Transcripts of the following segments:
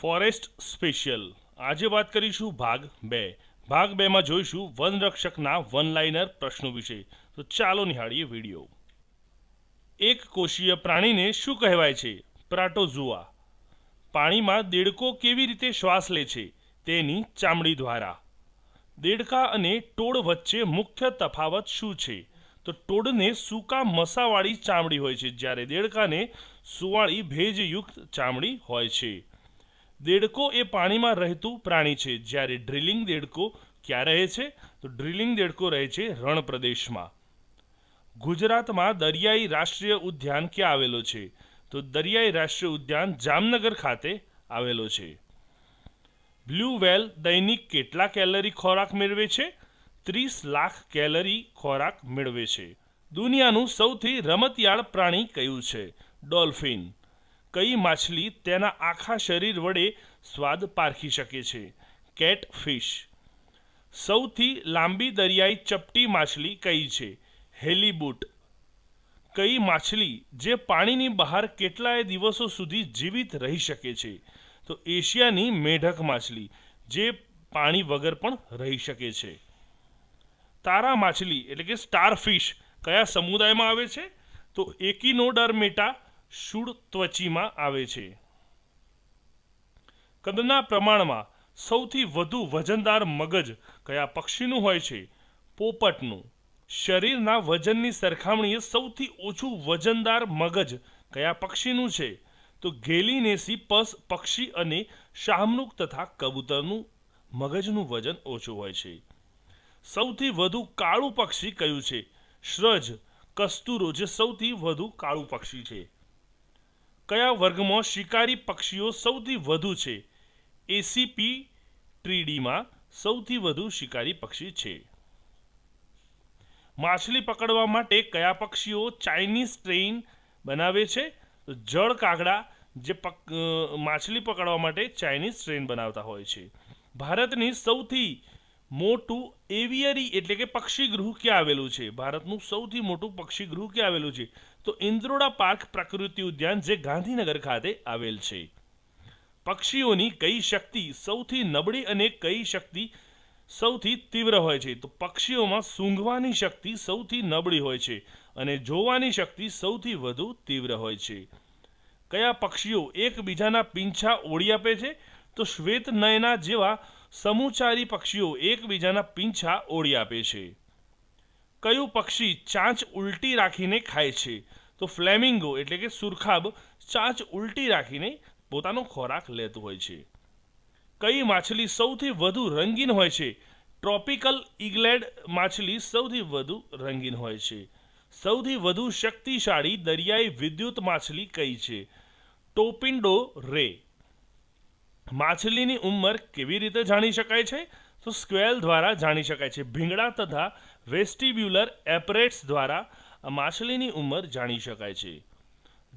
Forest special. આજે વાત કરીશું ભાગ બે. ભાગ બેમાં જોઈશું વનરક્ષકના વન લાઇનર પ્રશ્નો વિશે. તો ચાલો નિહાળીએ વીડિયો. એક કોષીય પ્રાણીને શું કહેવાય છે? પ્રાટોઝુઆ. પાણીમાં દેડકો કેવી રીતે શ્વાસ લે છે? તેની ચામડી દ્વારા. દેડકા અને ટોળ વચ્ચે મુખ્ય તફાવત શું છે? તો ટોળને સૂકા મસાવાળી ચામડી હોય છે, જ્યારે દેડકાને સુવાળી ભેજયુક્ત ચામડી હોય છે. દેડકો એ પાણીમાં રહેતું પ્રાણી છે. જ્યારે ડ્રિલિંગ દેડકો ક્યાં રહે છે? તો ડ્રિલિંગ દેડકો રહે છે રણ પ્રદેશમાં ગુજરાતમાં દરિયાઈ રાષ્ટ્રીય ઉદ્યાન ક્યાં આવેલો છે? તો દરિયાઈ રાષ્ટ્રીય ઉદ્યાન જામનગર ખાતે આવેલો છે. બ્લુ વેલ દૈનિક કેટલા કેલરી ખોરાક મેળવે છે? ત્રીસ લાખ કેલરી ખોરાક મેળવે છે. દુનિયાનું સૌથી રમતિયાળ પ્રાણી કયું છે? ડોલ્ફિન. કઈ માછલી તેના આખા શરીર વડે સ્વાદ પારખી શકે છે? કેટ ફિશ સૌથી લાંબી દરિયાઈ ચપટી માછલી કઈ છે? હેલીબુટ. કઈ માછલી જે પાણીની બહાર કેટલાય દિવસો સુધી જીવિત રહી શકે છે? તો એશિયાની મેઢક માછલી, જે પાણી વગર પણ રહી શકે છે. તારા માછલી, એટલે કે સ્ટારફિશ, કયા સમુદાયમાં આવે છે? તો એકિનોડર્મેટા શુડ ત્વચીમાં આવે છે. કદના પ્રમાણમાં સૌથી વધુ વજનદાર મગજ કયા પક્ષીનું હોય છે? પોપટનું. શરીરના વજનની સરખામણીએ સૌથી ઓછું વજનદાર મગજ કયા પક્ષીનું છે? તો ગેલિનેસી પસ પક્ષી અને શાહમૃગ તથા કબૂતરનું મગજનું વજન ઓછું હોય છે. સૌથી વધુ કાળું પક્ષી કયું છે? શ્રજ. કસ્તુરો જે સૌથી વધુ કાળું પક્ષી છે. કયા વર્ગમાં શિકારી પક્ષીઓ સૌથી વધુ છે? એસીપી ટ્રીડીમાં સૌથી વધુ શિકારી પક્ષી છે. માછલી પકડવા માટે કયા પક્ષીઓ ચાઇનીઝ ટ્રેન બનાવે છે? જળ કાગડા જે માછલી પકડવા માટે ચાઇનીઝ ટ્રેન બનાવતા હોય છે. ભારતની સૌથી મોટું એવિયરી એટલે કે પક્ષીગૃહ ક્યાં આવેલું છે? ભારતનું સૌથી મોટું પક્ષીગૃહ ક્યાં આવેલું છે? તો ઇન્દ્રોડા પાર્ક પ્રકૃતિ ઉદ્યાન જે ગાંધીનગર ખાતે આવેલ છે. પક્ષીઓની કઈ શક્તિ સૌથી નબળી અને કઈ શક્તિ સૌથી તીવ્ર હોય છે? તો પક્ષીઓમાં સૂંઘવાની શક્તિ સૌથી નબળી હોય છે અને જોવાની શક્તિ સૌથી વધુ તીવ્ર હોય છે. કયા પક્ષીઓ એકબીજાના પીંછા ઓળી આપે છે? તો શ્વેત નયના જેવા સમુચારી પક્ષીઓ એકબીજાના પીંછા ઓળી આપે છે. કયું પક્ષી ચાંચ ઉલટી રાખીને ખાય છે? તો ફ્લેમિંગો એટલે કે સુરખાબ ચાંચ ઉલટી રાખીને પોતાનો ખોરાક લેતું હોય છે. કઈ માછલી સૌથી વધુ રંગીન હોય છે? ટ્રોપિકલ ઇગ્લેડ માછલી સૌથી વધુ રંગીન હોય છે. સૌથી વધુ શક્તિશાળી દરિયાઈ વિદ્યુત માછલી કઈ છે? ટોપિન્ડો રે. માછલીની ઉંમર કેવી રીતે જાણી શકાય છે? તો સ્ક્વેલ દ્વારા જાણી શકાય છે. ભીંગડા તથા વેસ્ટિબ્યુલર એપરેટ્સ દ્વારા માછલીની ઉંમર જાણી શકાય છે.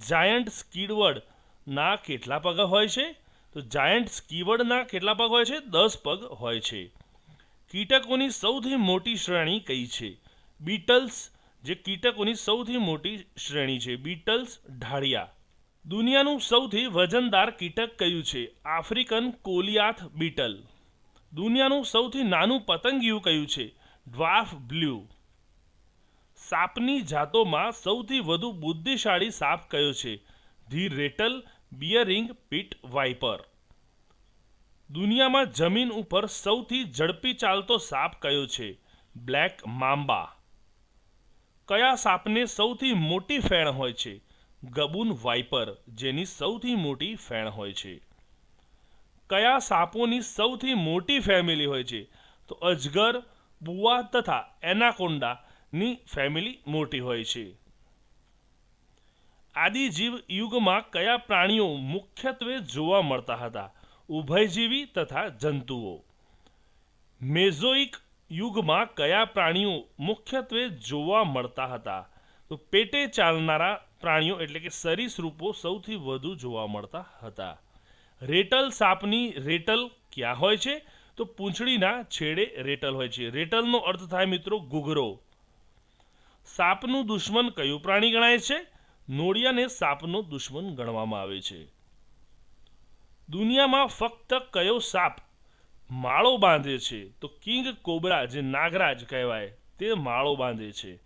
જાયન્ટ સ્કીડવર્ડના કેટલા પગ હોય છે? તો જાયન્ટ સ્કીવર્ડના કેટલા પગ હોય છે? દસ પગ હોય છે. કીટકોની સૌથી મોટી શ્રેણી કઈ છે? બીટલ્સ, જે કીટકોની સૌથી મોટી શ્રેણી છે. બીટલ્સ, ઢાળિયા. દુનિયાનું સૌથી વજનદાર કીટક કયું છે? African Goliath beetle. દુનિયાનું સૌથી નાનું પતંગિયું કયું છે? ડ્વાફ બ્લ્યુ સાપની જાતોમાં સૌથી વધુ બુદ્ધિશાળી સાપ કયો છે? The rattle bearing pit viper. દુનિયામાં જમીન ઉપર સૌથી ઝડપી ચાલતો સાપ કયો છે? Black mamba. કયા સાપને સૌથી મોટી ફેણ હોય છે? ગબૂન વાઇપર, જેની સૌથી મોટી ફેણ હોય છે. કયા સાપોની સૌથી મોટી ફેમિલી હોય છે? તો અજગર બુવા તથા એનાકોન્ડાની ફેમિલી મોટી હોય છે. આદિજીવ યુગમાં કયા પ્રાણીઓ મુખ્યત્વે જોવા મળતા હતા? ઉભયજીવી તથા જંતુઓ. મેઝોઇક યુગમાં કયા પ્રાણીઓ મુખ્યત્વે જોવા મળતા હતા? તો પેટે ચાલનારા પ્રાણીઓ એટલે કે સરીસૃપો સૌથી વધુ જોવા મળતા હતા. રેટલ સાપની રેટલ ક્યાં હોય છે? તો પૂંછડીના છેડે રેટલ હોય છે. રેટલનો અર્થ થાય મિત્રો ઘૂઘરો. સાપનું દુશ્મન કયું પ્રાણી ગણાય છે? નોળિયાને સાપનો દુશ્મન ગણવામાં આવે છે. દુનિયામાં ફક્ત કયો સાપ માળો બાંધે છે? તો કિંગ કોબરા, જે નાગરાજ કહેવાય, તે માળો બાંધે છે.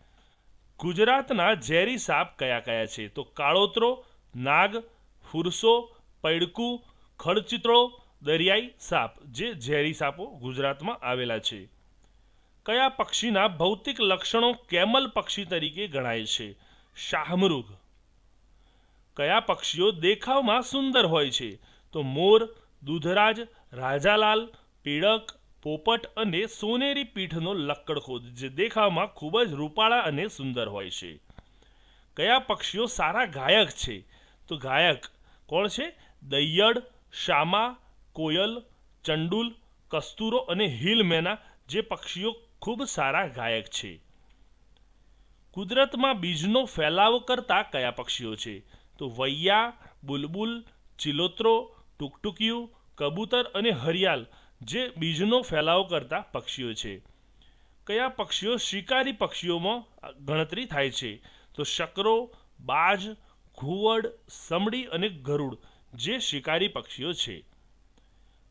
ગુજરાતના ઝેરી સાપ કયા કયા છે? તો કાળોતરો, નાગ, ફુરસો, પૈડકું, ખડચિત્રો, દરિયાઈ સાપ, જે ઝેરી સાપો ગુજરાતમાં આવેલા છે. કયા પક્ષીના ભૌતિક લક્ષણો કેમલ પક્ષી તરીકે ગણાય છે? શાહમૃગ. કયા પક્ષીઓ દેખાવમાં સુંદર હોય છે? તો મોર, દૂધરાજ, રાજાલાલ, પીળક પોપટ અને સોનેરી પીઠનો લક્કડખોદ જે દેખાવમાં ખૂબ જ રૂપાળા અને સુંદર હોય છે. કયા પક્ષીઓ સારા ગાયક છે? તો ગાયક કોણ છે? દૈયડ, શામા, કોયલ, ચંડુલ, કસ્તુરો અને હિલમેના જે પક્ષીઓ ખૂબ સારા ગાયક છે. કુદરતમાં બીજનો ફેલાવો કરતા કયા પક્ષીઓ છે? તો વૈયા, બુલબુલ, ચિલોત્રો, ટુકટુકિયું, કબૂતર અને હરિયાલ જે બીજનો ફેલાવો કરતા પક્ષીઓ છે. કયા પક્ષીઓ શિકારી પક્ષીઓમાં ગણતરી થાય છે? તો શકરો, બાજ, ઘુવડ, સમડી અને ગરુડ જે શિકારી પક્ષીઓ છે.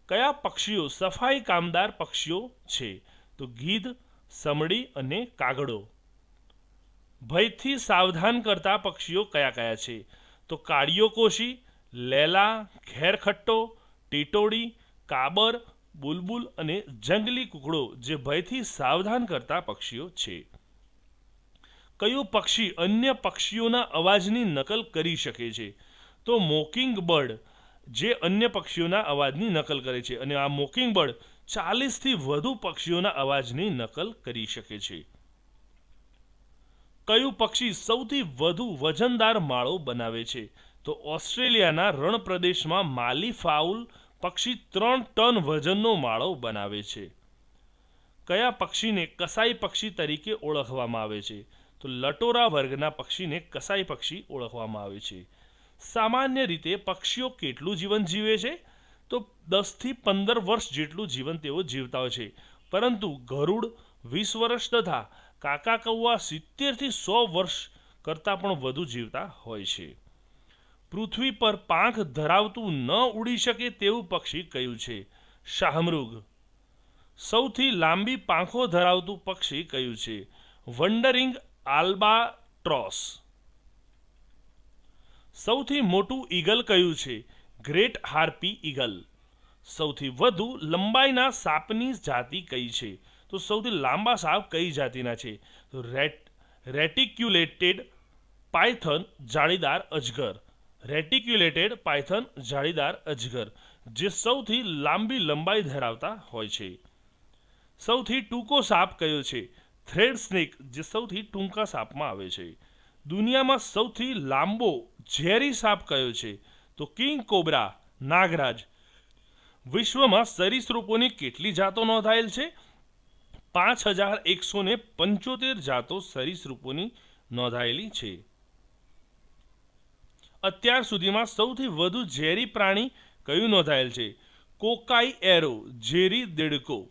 કયા પક્ષીઓ સફાઈ કામદાર પક્ષીઓ છે? તો ગીધ, સમડી અને કાગડો. ભયથી સાવધાન કરતા પક્ષીઓ કયા કયા છે? તો કાળિયો કોશી, લેલા ખેરખટ્ટો ટીટોડી કાબર બુલબુલ અને જંગલી કુકડો જે ભયથી સાવધાન કરતા પક્ષીઓ છે. કયું પક્ષી અન્ય પક્ષીઓના અવાજની નકલ કરી શકે છે? તો મોકિંગ બર્ડ જે અન્ય પક્ષીઓના અવાજની નકલ કરે છે અને આ મોકિંગ બર્ડ ચાલીસથી વધુ પક્ષીઓના અવાજની નકલ કરી શકે છે. કયું પક્ષી સૌથી વધુ વજનદાર માળો બનાવે છે? તો ઓસ્ટ્રેલિયાના રણ પ્રદેશમાં માલી ફાઉલ પક્ષી ત્રણ ટન વજનનો માળો બનાવે છે. કયા પક્ષીને કસાઈ પક્ષી તરીકે ઓળખવામાં આવે છે? તો લટોરા વર્ગના પક્ષીને કસાઈ પક્ષી ઓળખવામાં આવે છે. સામાન્ય રીતે પક્ષીઓ કેટલું જીવન જીવે છે? તો દસથી પંદર વર્ષ જેટલું જીવન તેઓ જીવતા હોય છે. પરંતુ ગરુડ, વીસ વર્ષ તથા કાકા કૌવા સિત્તેરથી સો વર્ષ કરતાં પણ વધુ જીવતા હોય છે. પૃથ્વી પર પાંખ ધરાવતું ન ઉડી શકે તેવું પક્ષી કયું છે? શાહમૃગ. સૌથી લાંબી પાંખો ધરાવતું પક્ષી કયું છે? Wandering albatross. સૌથી મોટું ઈગલ કયું છે? Great harpy eagle. સૌથી વધુ લંબાઈના સાપની જાતિ કઈ છે? તો સૌથી લાંબા સાપ કઈ જાતિના છે? રેટ, રેટિક્યુલેટેડ પાયથન જાળીદાર અજગર. રેટિક્યુલેટેડ પાયથન જાળીદાર અજગર, જે સૌથી લાંબી લંબાઈ ધરાવતા હોય છે. સૌથી ટૂંકો સાપ કયો છે? થ્રેડ સ્નેક, જે સૌથી ટૂંકા સાપમાં આવે છે. દુનિયામાં સૌથી લાંબો ઝેરી સાપ કયો છે? તો કિંગ કોબરા, નાગરાજ. વિશ્વમાં સરીસૃપોની કેટલી જાતો નોંધાયેલ છે? પાંચ હજાર એકસો ને પંચોતેર જાતો સરીસૃપોની નોંધાયેલી છે. અત્યાર સુધીમાં સૌથી વધુ ઝેરી પ્રાણી કયું નોંધાયેલ છે? કોકાઈ એરો, ઝેરી દેડકો.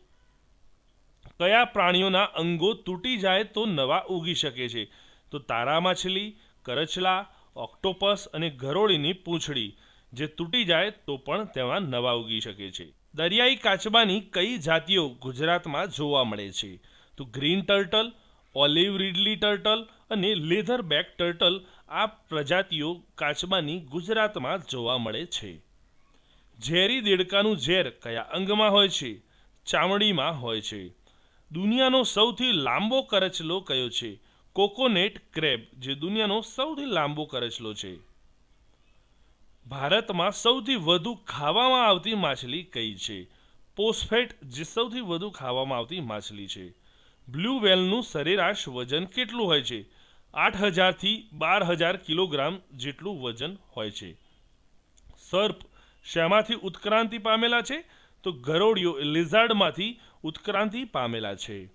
કયા પ્રાણીઓના અંગો તૂટી જાય તો નવા ઉગી શકે છે? તો તારા માછલી, કરચલા, ઓક્ટોપસ અને ગરોળીની પૂંછડી. જે તૂટી જાય તો પણ તેમાં નવા ઉગી શકે છે. દરિયાઈ કાચબાની કઈ જાતિઓ ગુજરાતમાં જોવા મળે છે? તો green turtle, olive ridley turtle અને લેધર બેક ટર્ટલ આ પ્રજાતિઓ કાચબાની ગુજરાતમાં જોવા મળે છે. ઝેરી દેડકાનું ઝેર કયા અંગમાં હોય છે? ચામડીમાં હોય છે. દુનિયાનો સૌથી લાંબો કરચલો કયો છે? કોકોનેટ ક્રેબ, જે દુનિયાનો સૌથી લાંબો કરચલો છે. ભારતમાં સૌથી વધુ ખાવામાં આવતી માછલી કઈ છે? પોસ્ફેટ જે સૌથી વધુ ખાવામાં આવતી માછલી છે. બ્લુ વેલનું સરેરાશ વજન કેટલું હોય છે? આઠ હજારથી બાર હજાર કિલોગ્રામ જેટલું વજન હોય છે. સર્પ શેમાંથી ઉત્ક્રાંતિ પામેલા છે તો ગરોળીઓ લિઝાર્ડમાંથી ઉત્ક્રાંતિ પામેલા છે.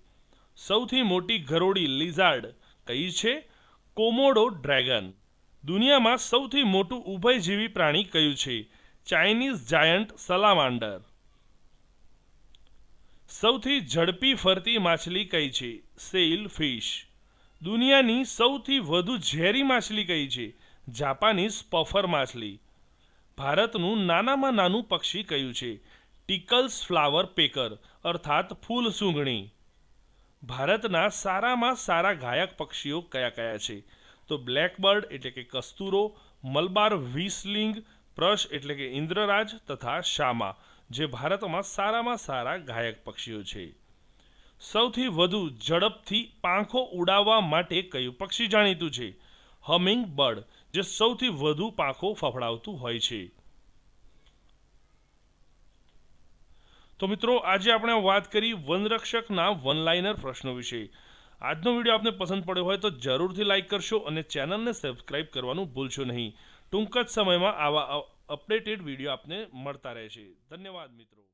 સૌથી મોટી ગરોળી લિઝાર્ડ કઈ છે? Komodo dragon. દુનિયામાં સૌથી મોટું ઉભયજીવી પ્રાણી કયું છે? Chinese giant salamander. સૌથી ઝડપી ફરતી માછલી કઈ છે? Sailfish. દુનિયાની સૌથી વધુ ઝેરી માછલી કઈ છે? જાપાનીઝ પફર માછલી. ભારતનું નાનામાં નાનું પક્ષી કયું છે? ટીકલ્સ ફ્લાવર પેકર, અર્થાત ફૂલ સૂંઘણી. ભારતના સારામાં સારા ગાયક પક્ષીઓ કયા કયા છે? તો બ્લેકબર્ડ એટલે કે કસ્તુરો, મલબાર વિસલિંગ પ્રશ એટલે કે ઇન્દ્રરાજ તથા શામા, જે ભારતમાં સારામાં સારા ગાયક પક્ષીઓ છે. સૌથી વધુ ઝડપથી પાંખો ઉડાવવા માટે કયું પક્ષી જાણીતું છે? હમિંગ બર્ડ જે સૌથી વધુ પાંખો ફફડાવતું હોય છે. તો મિત્રો, આજે આપણે વાત કરી વનરક્ષકના વનલાઇનર પ્રશ્નો વિશે. આજનો વીડિયો આપને પસંદ પડ્યો હોય તો જરૂરથી લાઇક કરશો અને ચેનલને સબસ્ક્રાઇબ કરવાનું ભૂલશો નહીં. ટૂંક જ સમયમાં આવા અપડેટેડ વીડિયો આપને મળતા રહેશે. ધન્યવાદ મિત્રો.